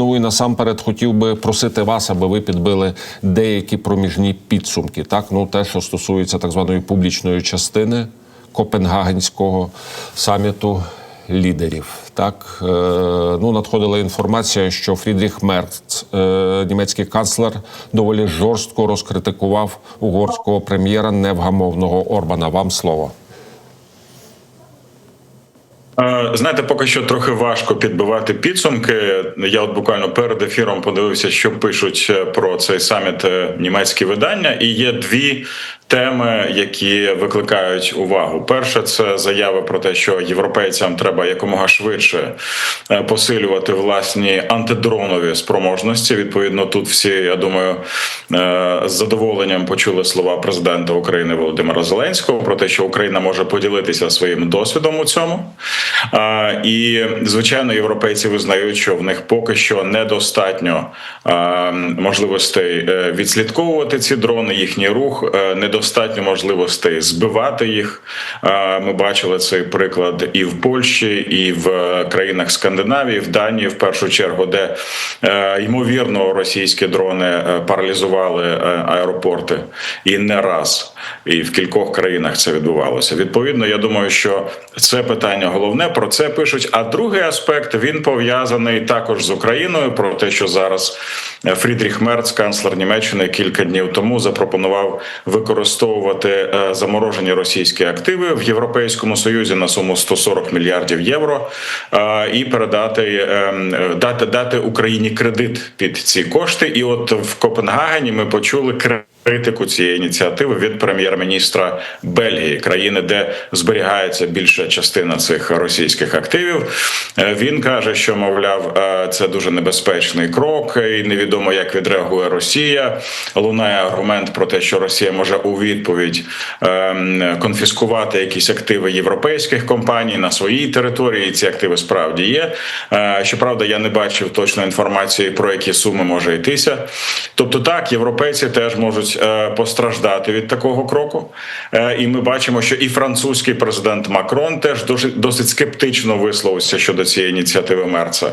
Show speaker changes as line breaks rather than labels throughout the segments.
Ну і насамперед хотів би просити вас, аби ви підбили деякі проміжні підсумки. Так, ну те, що стосується так званої публічної частини Копенгагенського саміту лідерів. Так, е, ну надходила інформація, що Фрідріх Мерц, е, німецький канцлер, доволі жорстко розкритикував угорського прем'єра невгамовного Орбана. Вам слово.
Е, Знаєте, поки що трохи важко підбивати підсумки. Я от буквально перед ефіром подивився, що пишуть е, про цей саміт е, німецькі видання, і є дві теми, які викликають увагу. Перше, це заяви про те, що європейцям треба якомога швидше е, посилювати власні антидронові спроможності. Відповідно, тут всі, я думаю, е, з задоволенням почули слова президента України Володимира Зеленського про те, що Україна може поділитися своїм досвідом у цьому. І звичайно, європейці визнають, що в них поки що недостатньо а, можливостей е, відслідковувати ці дрони, їхній рух, е, недостатньо можливостей збивати їх. Ми бачили цей приклад і в Польщі, і в країнах Скандинавії, в Данії, в першу чергу, де е, ймовірно російські дрони е, паралізували е, аеропорти і не раз, і в кількох країнах це відбувалося. Відповідно, я думаю, що це питання головне. Про це пишуть. А другий аспект він пов'язаний також з Україною. Про те, що зараз Фрідріх Мерц, канцлер Німеччини, кілька днів тому запропонував використовувати е, заморожені російські активи в Європейському Союзі на суму 140 мільярдів євро е, і передати е, дати дати Україні кредит під ці кошти. І от в Копенгагені ми почули критику цієї ініціативи від прем'єр-міністра Бельгії, країни, де зберігається більша частина цих російських активів. Е, Він каже, що мовляв, е, це дуже небезпечний крок, і невідомо як відреагує Росія. Лунає аргумент про те, що Росія може у відповідь ем, конфіскувати якісь активи європейських компаній на своїй території. І Ці активи справді є. Е, Щоправда, я не бачив точної інформації про які суми може йтися. Тобто, так, європейці теж можуть постраждати від такого кроку. Е, І ми бачимо, що і французький президент Макрон теж досить скептично висловився щодо цієї ініціативи Мерца.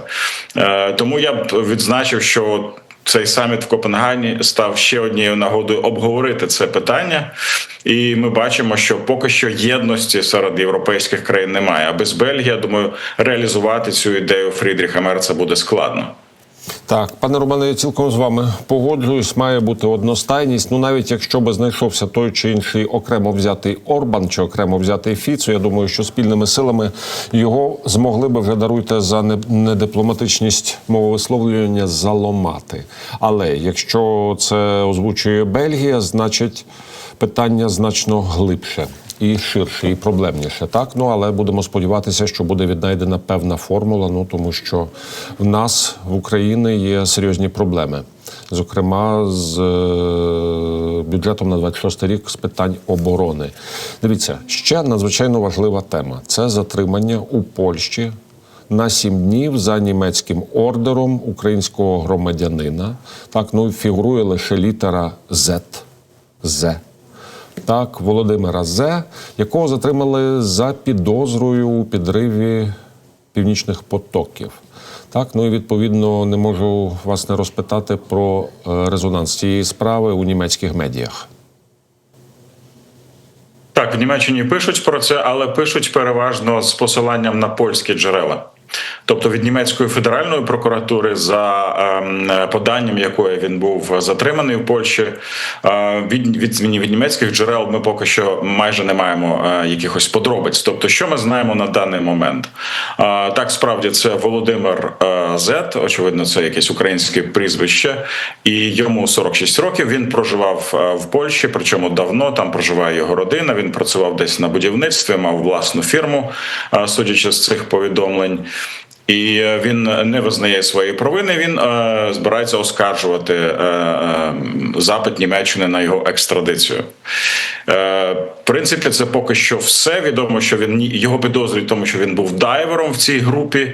Е, Тому я б відзначив, що. Цей саміт в Копенгагені став ще однією нагодою обговорити це питання, і ми бачимо, що поки що єдності серед європейських країн немає. А без Бельгії, я думаю, реалізувати цю ідею Фрідріха Мерца буде складно.
Так, пане Романе, я цілком з вами погоджуюсь. Має бути одностайність. Ну навіть якщо би знайшовся той чи інший окремо взятий Орбан чи окремо взятий Фіцо, я думаю, що спільними силами його змогли би вже даруйте за не- недипломатичність мововисловлювання заламати. Але якщо це озвучує Бельгія, значить питання значно глибше. І ширше, і проблемніше, так ну але будемо сподіватися, що буде віднайдена певна формула. Ну тому що в нас в Україні є серйозні проблеми, зокрема з е, бюджетом на 26 рік з питань оборони. Дивіться, ще надзвичайно важлива тема це затримання у Польщі. На сім днів за німецьким ордером українського громадянина так ну фігурує лише літера Z. Z так, Володимира Зе, якого затримали за підозрою у підриві північних потоків. Так, ну і відповідно не можу вас не розпитати про е, резонанс цієї справи у німецьких медіях.
Так, в Німеччині пишуть про це, але пишуть переважно з посиланням на польські джерела. Тобто від німецької федеральної прокуратури, за ем, поданням якої він був затриманий в Польщі, е, від, від, від німецьких джерел ми поки що майже не маємо е, якихось подробиць. Тобто, що ми знаємо на даний момент? Е, так, справді це Володимир Зет, очевидно, це якесь українське прізвище, і йому 46 років. Він проживав в Польщі, причому давно там проживає його родина. Він працював десь на будівництві, мав власну фірму, судячи з цих повідомлень. І е, він не визнає свої провини. Він е, збирається оскаржувати е, е, запит Німеччини на його екстрадицію. Е, в принципі, це поки що все. Відомо, що він його підозрюють, тому що він був дайвером в цій групі.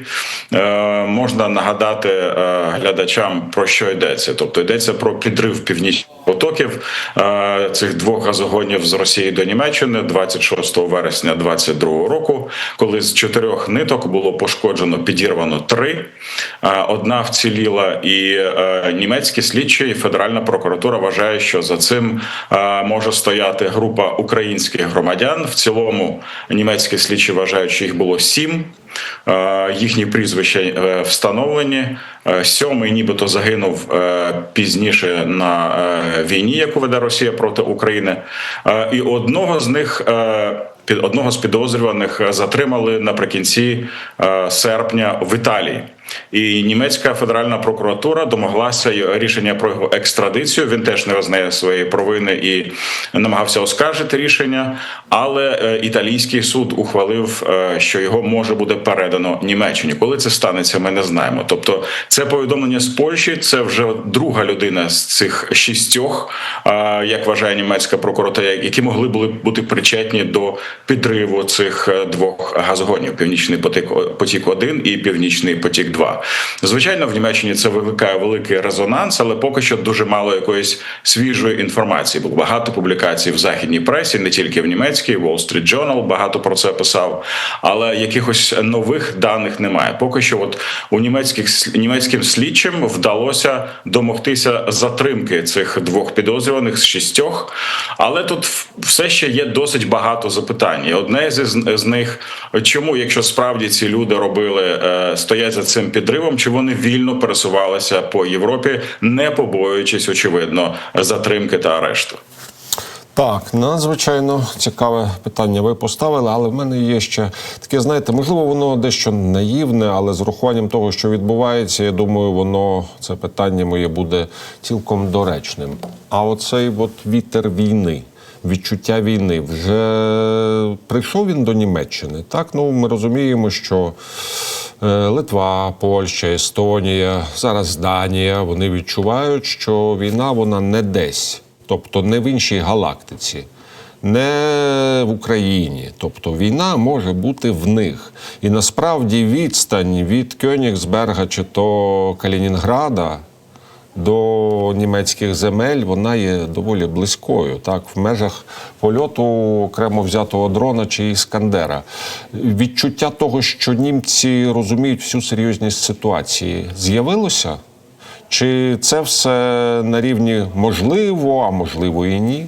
Е, можна нагадати е, глядачам про що йдеться. Тобто йдеться про підрив північ потоків е, цих двох газогонів з Росії до Німеччини 26 вересня 2022 року, коли з чотирьох ниток було пошкоджено, підірвано три. Е, Одна вціліла, і е, німецькі слідчі і Федеральна прокуратура вважає, що за цим може стояти група українських громадян. В цілому німецькі слідчі вважають, що їх було сім. Е, Їхні прізвища е, встановлені. Е, Сьомий, нібито загинув пізніше на війні, яку веде Росія проти України. І одного з них. Під одного з підозрюваних затримали наприкінці серпня в Італії, і німецька федеральна прокуратура домоглася рішення про його екстрадицію. Він теж не визнає своєї провини і намагався оскаржити рішення. Але е, італійський суд ухвалив, е, що його може буде передано Німеччині. Коли це станеться, ми не знаємо. Тобто, це повідомлення з Польщі. Це вже друга людина з цих шістьох, е, як вважає німецька прокуратура, які могли були бути причетні до підриву цих двох газогонів: Північний потік потік 1 і Північний потік 2 Звичайно, в Німеччині це викликає великий резонанс, але поки що дуже мало якоїсь свіжої інформації. Було багато публікацій в західній пресі, не тільки в німецькій, Wall Street Journal багато про це писав, але якихось нових даних немає. Поки що, от у німецьких німецьким слідчим вдалося домогтися затримки цих двох підозрюваних з шістьох, але тут все ще є досить багато запитань. Одне з, з них чому, якщо справді ці люди робили, е, стоять за цим підривом, чи вони вільно пересувалися по Європі, не побоюючись, очевидно, затримки та арешту.
Так, надзвичайно цікаве питання ви поставили, але в мене є ще таке, знаєте, можливо, воно дещо наївне, але з урахуванням того, що відбувається, я думаю, воно це питання моє буде цілком доречним. А оцей от вітер війни. Відчуття війни вже прийшов він до Німеччини. Так, ну ми розуміємо, що е, Литва, Польща, Естонія, зараз Данія. Вони відчувають, що війна вона не десь, тобто не в іншій галактиці. Не в Україні, тобто війна може бути в них. І насправді відстань від Кьонігсберга чи то Калінінграда до німецьких земель вона є доволі близькою. Так, в межах польоту окремо взятого дрона чи іскандера. Відчуття того, що німці розуміють всю серйозність ситуації, з'явилося? Чи це все на рівні можливо, а можливо і ні?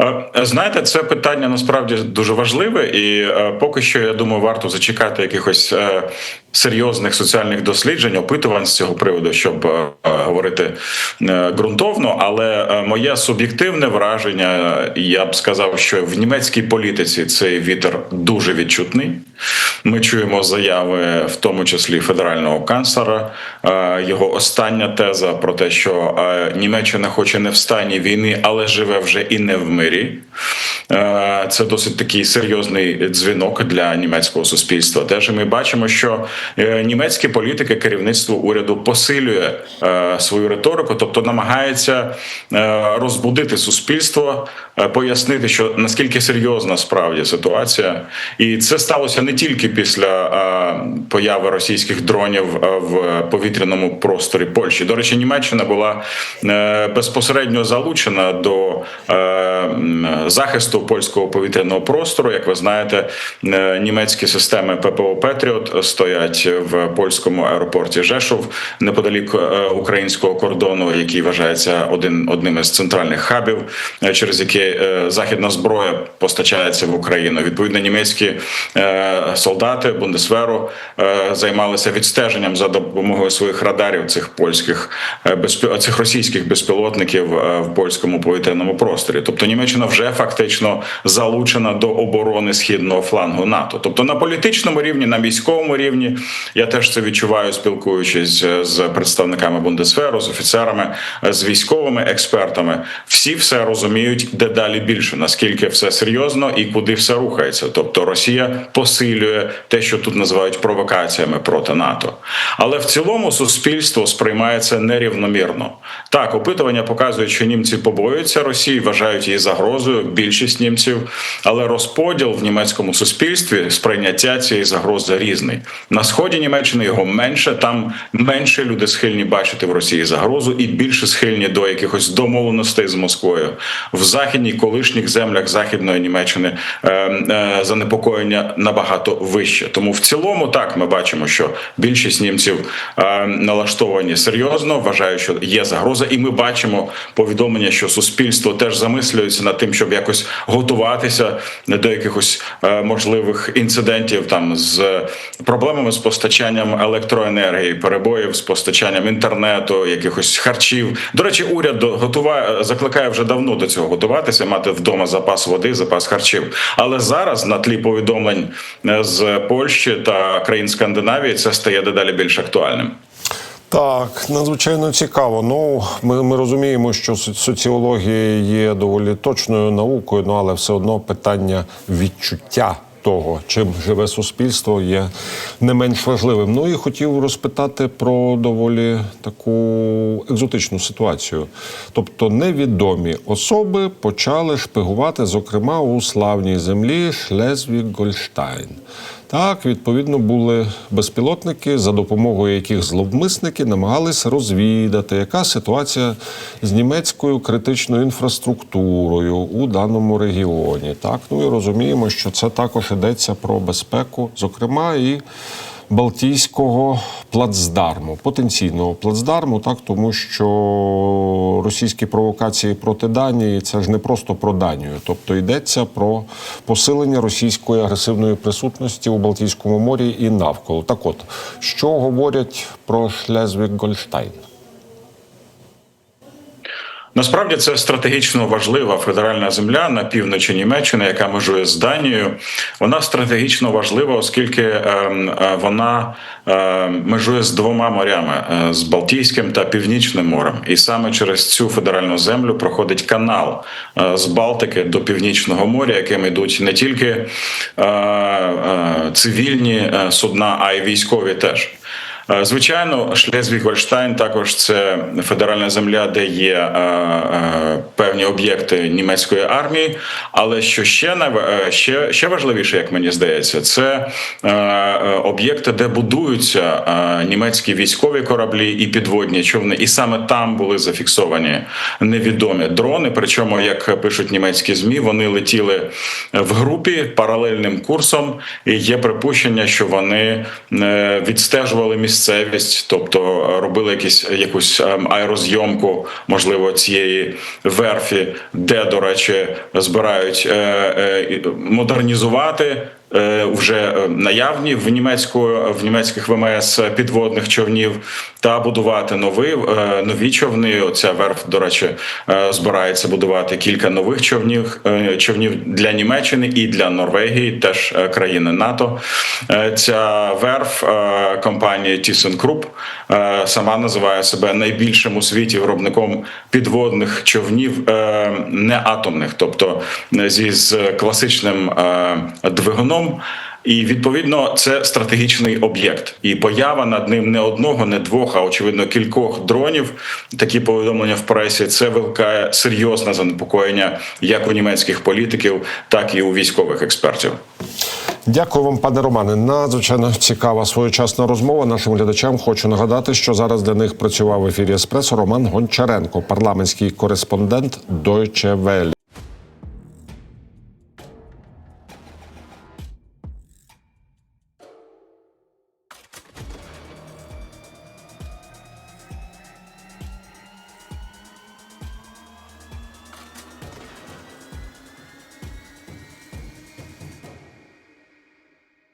Е, Знаєте, це питання насправді дуже важливе, і е, поки що я думаю, варто зачекати якихось е, серйозних соціальних досліджень, опитувань з цього приводу, щоб е, е, говорити е, ґрунтовно. Але моє суб'єктивне враження, я б сказав, що в німецькій політиці цей вітер дуже відчутний. Ми чуємо заяви, в тому числі федерального канцлера. Його остання теза про те, що Німеччина хоче не в стані війни, але живе вже і не в мирі. Це досить такий серйозний дзвінок для німецького суспільства. Теж ми бачимо, що німецькі політики, керівництво уряду посилює е, свою риторику, тобто намагається е, розбудити суспільство, е, пояснити, що наскільки серйозна справді ситуація, і це сталося не тільки після е, появи російських дронів е, в повітряному просторі Польщі. До речі, Німеччина була е, безпосередньо залучена до е, захисту польського повітряного простору. Як ви знаєте, е, німецькі системи ППО Петріот стоять в польському аеропорті Жешов неподалік е, українського кордону, який вважається один одним із центральних хабів, е, через які е, західна зброя постачається в Україну. Відповідно, німецькі солдати Бундесверу займалися відстеженням за допомогою своїх радарів цих польських цих російських безпілотників в польському повітряному просторі. Тобто Німеччина вже фактично залучена до оборони східного флангу НАТО. Тобто на політичному рівні, на військовому рівні, я теж це відчуваю, спілкуючись е, з представниками Бундесверу, з офіцерами, е, з військовими експертами. Всі все розуміють дедалі більше, наскільки все серйозно і куди все рухається. Тобто Росія посилює те, що тут називають провокаціями проти НАТО. Але в цілому суспільство сприймає це нерівномірно. Так, опитування показують, що німці побоюються Росії, вважають її загрозою. Більшість німців, але розподіл в німецькому суспільстві сприйняття цієї загрози різний. На сході Німеччини його менше. Там менше люди схильні бачити в Росії загрозу і більше схильні до якихось домовленостей з Москвою в західній колишніх землях західної Німеччини е, е, занепокоєння набагато вище. Тому в цілому так ми бачимо, що більшість німців е, налаштовані серйозно, вважають, що є загроза, і ми бачимо повідомлення, що суспільство теж замислюється над тим, щоб якось готуватися до якихось е, можливих інцидентів там з проблемами з постачанням електроенергії, перебоїв з постачанням інтернету, якихось харчів. До речі, уряд готуває закликає вже давно до цього готуватися, мати вдома запас води, запас харчів. Але зараз на тлі повідомлень е, з Польщі та країн Скандинавії це стає дедалі більш актуальним.
Так, надзвичайно цікаво. Ну, ми, ми розуміємо, що соці- соціологія є доволі точною наукою, ну але все одно питання відчуття того, чим живе суспільство, є не менш важливим. Ну і хотів розпитати про доволі таку екзотичну ситуацію. Тобто невідомі особи почали шпигувати, зокрема у славній землі Шлезвіг-Гольштайн. Так, відповідно, були безпілотники, за допомогою яких зловмисники намагалися розвідати, яка ситуація з німецькою критичною інфраструктурою у даному регіоні. Так, ну і розуміємо, що це також йдеться про безпеку, зокрема і. Балтійського плацдарму, потенційного плацдарму, так тому що російські провокації проти Данії це ж не просто про Данію, тобто йдеться про посилення російської агресивної присутності у Балтійському морі і навколо. Так, от що говорять про Шлезвік-Гольштайн?
Насправді це стратегічно важлива федеральна земля на півночі Німеччини, яка межує з Данією. Вона стратегічно важлива, оскільки ем, е, вона е, межує з двома морями е, з Балтійським та Північним морем. І саме через цю федеральну землю проходить канал з Балтики до Північного моря, яким йдуть не тільки цивільні судна, а й військові теж. Е, Звичайно, Шлезвіг-Гольштайн також це федеральна земля, де є е, е, певні об'єкти німецької армії. Але що ще ще, ще важливіше, як мені здається, це об'єкти, де будуються німецькі військові кораблі і підводні човни. І саме там були зафіксовані невідомі дрони. Причому, як пишуть німецькі змі, вони летіли в групі паралельним курсом. І є припущення, що вони відстежували місцевість, тобто е, робили якісь якусь ем, аерозйомку, можливо, цієї верфі, де, до речі, збирають е, е, модернізувати. Е, Вже е, наявні в німецьку в німецьких ВМС підводних човнів та будувати нові е, нові човни. Оця верф, до речі, збирається будувати кілька нових човнів човнів для Німеччини і для Норвегії, теж країни НАТО. Ця верф компанії ThyssenKrupp сама називає себе найбільшим у світі виробником підводних човнів е, не атомних, тобто зі з класичним е, двигуном. І відповідно це стратегічний об'єкт, і поява над ним не одного, не двох, а очевидно кількох дронів. Такі повідомлення в пресі це викликає серйозне занепокоєння як у німецьких політиків, так і у військових експертів.
Дякую вам, пане Романе. Надзвичайно цікава своєчасна розмова. Нашим глядачам хочу нагадати, що зараз для них працював в ефірі Еспресо Роман Гончаренко, парламентський кореспондент Deutsche Welle.